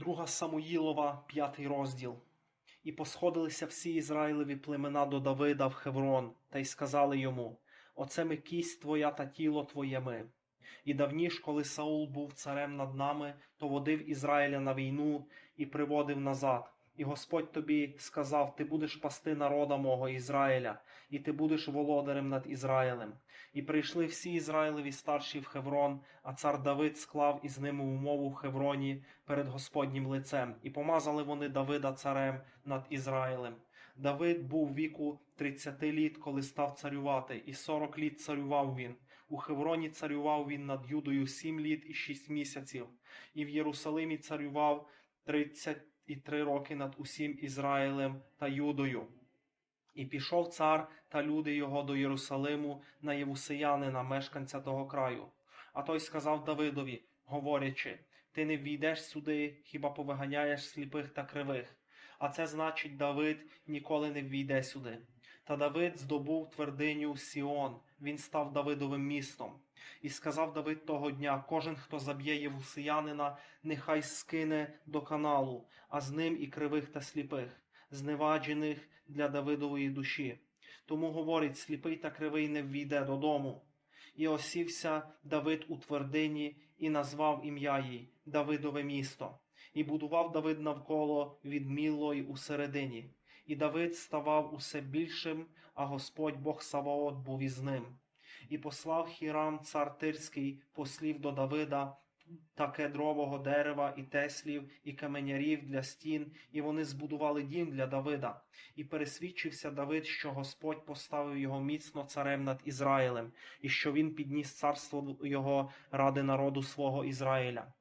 Друга Самуїлова, п'ятий розділ. І посходилися всі Ізраїлеві племена до Давида в Хеврон, та й сказали йому: Оце ми кість твоя та тіло твоє ми. І давніш, коли Саул був царем над нами, то водив Ізраїля на війну і приводив назад. І Господь тобі сказав: Ти будеш пасти народа мого Ізраїля, і ти будеш володарем над Ізраїлем. І прийшли всі Ізраїлеві старші в Хеврон, а цар Давид склав із ними умову в Хевроні перед Господнім лицем, і помазали вони Давида царем над Ізраїлем. Давид був віку 30 літ, коли став царювати, і 40 літ царював він. У Хевроні царював він над Юдою 7 літ і 6 місяців, і в Єрусалимі царював 33 роки над усім Ізраїлем та Юдою. І пішов цар та люди його до Єрусалиму на Євусеянина, мешканця того краю. А той сказав Давидові, говорячи: Ти не війдеш сюди, хіба повиганяєш сліпих та кривих. А це значить, Давид ніколи не ввійде сюди. Та Давид здобув твердиню Сіон, він став Давидовим містом. І сказав Давид того дня: кожен, хто заб'є євусеянина, нехай скине до каналу, а з ним і кривих та сліпих, зневаджених для Давидової душі. Тому говорить, сліпий та кривий не ввійде додому. І осівся Давид у твердині і назвав ім'я їй Давидове місто. І будував Давид навколо від Мілло й усередині. І Давид ставав усе більшим, а Господь Бог Саваот був із ним. І послав Хірам цар Тирський послів до Давида та кедрового дерева, і теслів, і каменярів для стін, і вони збудували дім для Давида. І пересвідчився Давид, що Господь поставив його міцно царем над Ізраїлем, і що він підніс царство його ради народу свого Ізраїля.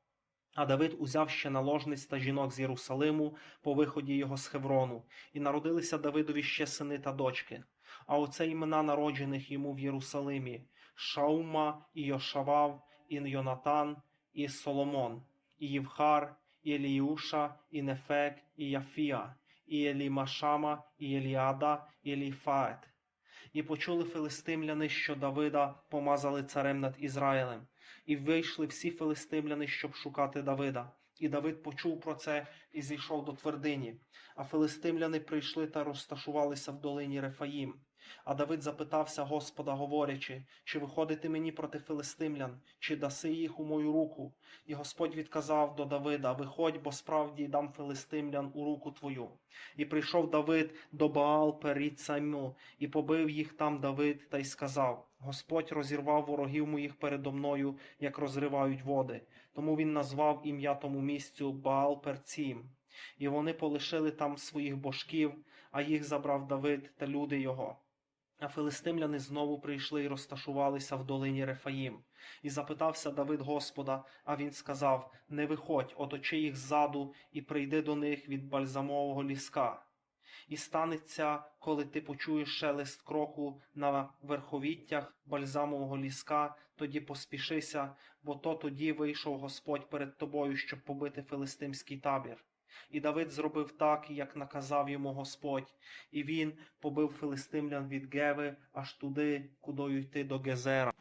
А Давид узяв ще наложниць та жінок з Єрусалиму по виході його з Хеврону, і народилися Давидові ще сини та дочки. А оце імена народжених йому в Єрусалимі Шаума, і Йошавав, і Йонатан, і Соломон, і Євхар, і Еліуша, і Нефек, і Яфія, і Елімашама, і Еліада, і Еліфает. І почули филистимляни, що Давида помазали царем над Ізраїлем, і вийшли всі филистимляни, щоб шукати Давида. І Давид почув про це і зійшов до твердині. А филистимляни прийшли та розташувалися в долині Рефаїм. А Давид запитався Господа, говорячи, чи виходити мені проти филистимлян, чи даси їх у мою руку? І Господь відказав до Давида: Виходь, бо справді дам филистимлян у руку твою. І прийшов Давид до Баал перед Самю, і побив їх там Давид, та й сказав: Господь розірвав ворогів моїх передо мною, як розривають води. Тому він назвав ім'я тому місцю Баал Перцім. І вони полишили там своїх божків, а їх забрав Давид та люди його. А филистимляни знову прийшли і розташувалися в долині Рефаїм. І запитався Давид Господа, а він сказав: Не виходь, оточи їх ззаду, і прийди до них від бальзамового ліска. І станеться, коли ти почуєш шелест кроку на верховіттях бальзамового ліска, тоді поспішися, бо то тоді вийшов Господь перед тобою, щоб побити филистимський табір. І Давид зробив так, як наказав йому Господь, і він побив филистимлян від Геви аж туди, кудою йти до Гезера.